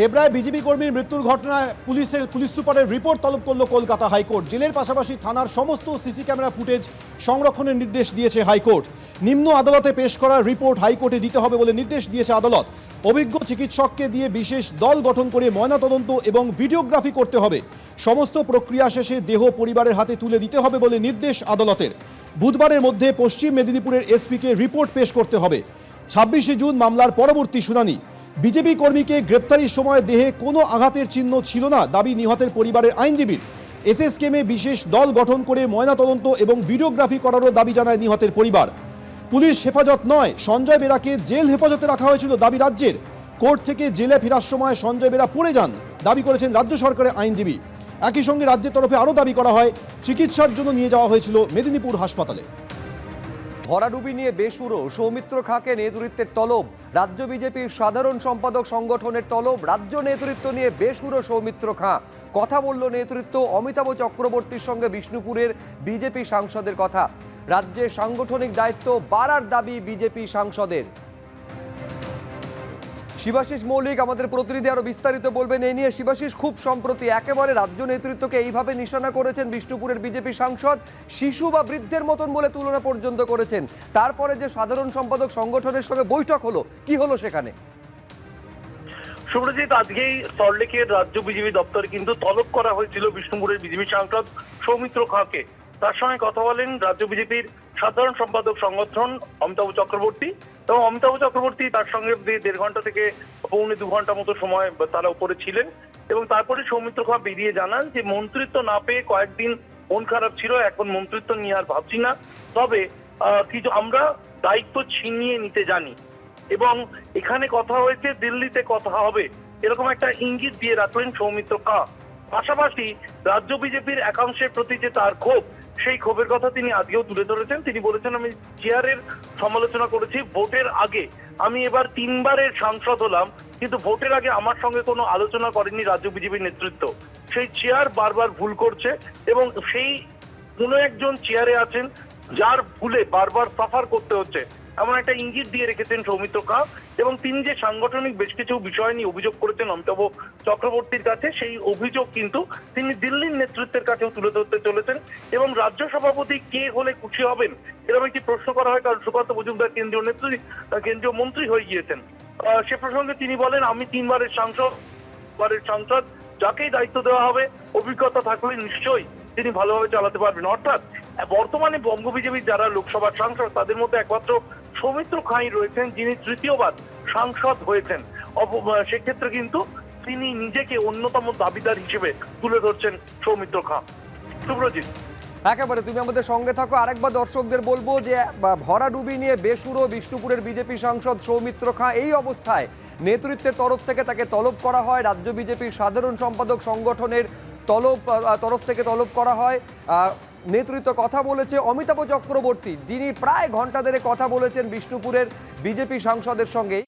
ডেবরায় BJP কর্মীর মৃত্যুর ঘটনায় পুলিশের পুলিশ সুপারের রিপোর্ট তলব করল কলকাতা হাইকোর্ট। জেলের পাশাপাশি থানার সমস্ত সিসি ক্যামেরা ফুটেজ সংরক্ষণের নির্দেশ দিয়েছে হাইকোর্ট। নিম্ন আদালতে পেশ করা রিপোর্ট হাইকোর্টে দিতে হবে বলে নির্দেশ দিয়েছে আদালত। অভিজ্ঞ চিকিৎসককে দিয়ে বিশেষ দল গঠন করে ময়নাতদন্ত এবং ভিডিওগ্রাফি করতে হবে। সমস্ত প্রক্রিয়া শেষে দেহ পরিবারের হাতে তুলে দিতে হবে বলে নির্দেশ আদালতের। বুধবারের মধ্যে পশ্চিম মেদিনীপুরের এসপিকে রিপোর্ট পেশ করতে হবে। ছাব্বিশে জুন মামলার পরবর্তী শুনানি। বিজেপি কর্মীকে গ্রেপ্তারির সময় দেহে কোনো আঘাতের চিহ্ন ছিল না, দাবি নিহতের পরিবারের আইনজীবীর। এসএসকেমে বিশেষ দল গঠন করে ময়নাতদন্ত এবং ভিডিওগ্রাফি করারও দাবি জানায় নিহতের পরিবার। পুলিশ হেফাজত নয়, সঞ্জয় বেরাকে জেল হেফাজতে রাখা হয়েছিল দাবি রাজ্যের। কোর্ট থেকে জেলে ফেরার সময় সঞ্জয় বেরা পড়ে যান, দাবি করেছেন রাজ্য সরকারের আইনজীবী। একই সঙ্গে রাজ্যের তরফে আরও দাবি করা হয়, চিকিৎসার জন্য নিয়ে যাওয়া হয়েছিল মেদিনীপুর হাসপাতালে। ভরাডুবি নিয়ে বেসুরো, সৌমিত্র খাঁকে নেতৃত্বের তলব। রাজ্য বিজেপির সাধারণ সম্পাদক সংগঠনের তলব, রাজ্য নেতৃত্ব নিয়ে বেসুরো, সৌমিত্র খাঁ। কথা বলল নেতৃত্ব অমিতাভ চক্রবর্তীর সঙ্গে বিষ্ণুপুরের বিজেপি সাংসদের কথা। রাজ্যে সাংগঠনিক দায়িত্ব বাড়ার দাবি বিজেপি সাংসদের। শিবাশিস মৌলিক আমাদের প্রতিনিধি আরও বিস্তারিত বলবেন। এই নিয়ে শিবাশিস খুব সম্প্রতি একেবারে রাজ্য নেতৃত্বকে এইভাবে নিশানা করেছেন বিষ্ণুপুরের বিজেপি সাংসদ, শিশু বা বৃদ্ধের মতন বলে তুলনা পর্যন্ত করেছেন। তারপরে যে সাধারণ সম্পাদক সংগঠনের সঙ্গে বৈঠক হলো, কি হলো সেখানে? সুব্রজিৎ, আজকেই সল্টলেকের রাজ্য বিজেপি দপ্তরে কিন্তু তলব করা হয়েছিল বিষ্ণুপুরের বিজেপি সাংসদ সৌমিত্র খাঁকে। তার সঙ্গে কথা বলেন রাজ্য বিজেপির সাধারণ সম্পাদক সংগঠন অমিতাভ চক্রবর্তী এবং অমিতাভ চক্রবর্তী তার সঙ্গে দেড় ঘণ্টা থেকে পৌনে দু ঘণ্টা মতো সময় তারা উপরে ছিলেন এবং তারপরে সৌমিত্র খাঁ বেরিয়ে জানান যে মন্ত্রিত্ব না পেয়ে কয়েকদিন মন খারাপ ছিল, এখন মন্ত্রিত্ব নিয়ে আর ভাবছি না। তবে কিছু আমরা দায়িত্ব ছিনিয়ে নিতে জানি এবং এখানে কথা হয়েছে দিল্লিতে কথা হবে। এরকম একটা ইঙ্গিত দিয়ে রাখলেন সৌমিত্র কা পাশাপাশি রাজ্য বিজেপির একাংশের প্রতি যে তার ক্ষোভ সেই ক্ষোভের কথা তিনি আজকেও তুলে ধরেছেন। তিনি বলেছেন, আমি চেয়ারের সমালোচনা করেছি, ভোটের আগে। আমি এবার তিনবারের সাংসদ হলাম, কিন্তু ভোটের আগে আমার সঙ্গে কোনো আলোচনা করেনি রাজ্য বিজেপির নেতৃত্ব। সেই চেয়ার বারবার ভুল করছে এবং সেই কোনো একজন চেয়ারে আছেন যার ভুলে বারবার সাফার করতে হচ্ছে। এমন একটা ইঙ্গিত দিয়ে রেখেছেন সৌমিত্র কা এবং তিনি যে সাংগঠনিক বেশ কিছু বিষয় নিয়ে অভিযোগ করেছেন অমিতাভ চক্রবর্তীর কাছে, সেই অভিযোগ কিন্তু তিনি দিল্লির নেতৃত্বের কাছেও তুলে ধরতে চলেছেন এবং রাজ্য সভাপতি কে হলে খুশি হবেন এরকম একটি প্রশ্ন করা হয়। কারণ সুকান্ত মজুমদার কেন্দ্রীয় নেত্রী কেন্দ্রীয় মন্ত্রী হয়ে গিয়েছেন। সে প্রসঙ্গে তিনি বলেন, আমি তিনবারের সাংসদ বারের সাংসদ, যাকেই দায়িত্ব দেওয়া হবে, অভিজ্ঞতা থাকলে নিশ্চয়ই তিনি ভালোভাবে চালাতে পারবেন। অর্থাৎ, বর্তমানে বঙ্গ বিজেপির যারা লোকসভার সাংসদ, তাদের মধ্যে একমাত্র সৌমিত্র খাঁই রয়েছেন, যিনি তৃতীয়বার সাংসদ হয়েছেন। সেক্ষেত্রে কিন্তু তিনি নিজেকে অন্যতম দাবিদার হিসেবে তুলে ধরছেন সৌমিত্র খাঁ। সুব্রজিৎ। একেবারে, তুমি আমাদের সঙ্গে থাকো। আরেকবার দর্শকদের বলব যে ভরাডুবি নিয়ে বেসুরো বিষ্ণুপুরের বিজেপি সাংসদ সৌমিত্র খাঁ এই অবস্থায় নেতৃত্বের তরফ থেকে তাকে তলব করা হয়। রাজ্য বিজেপির সাধারণ সম্পাদক সংগঠনের তলব তরফ থেকে তলব করা হয়। নেতৃত্ব কথা বলেছে অমিতাভ চক্রবর্তী, যিনি প্রায় ঘণ্টা ধরে কথা বলেছেন বিষ্ণুপুরের বিজেপি সাংসদের সঙ্গে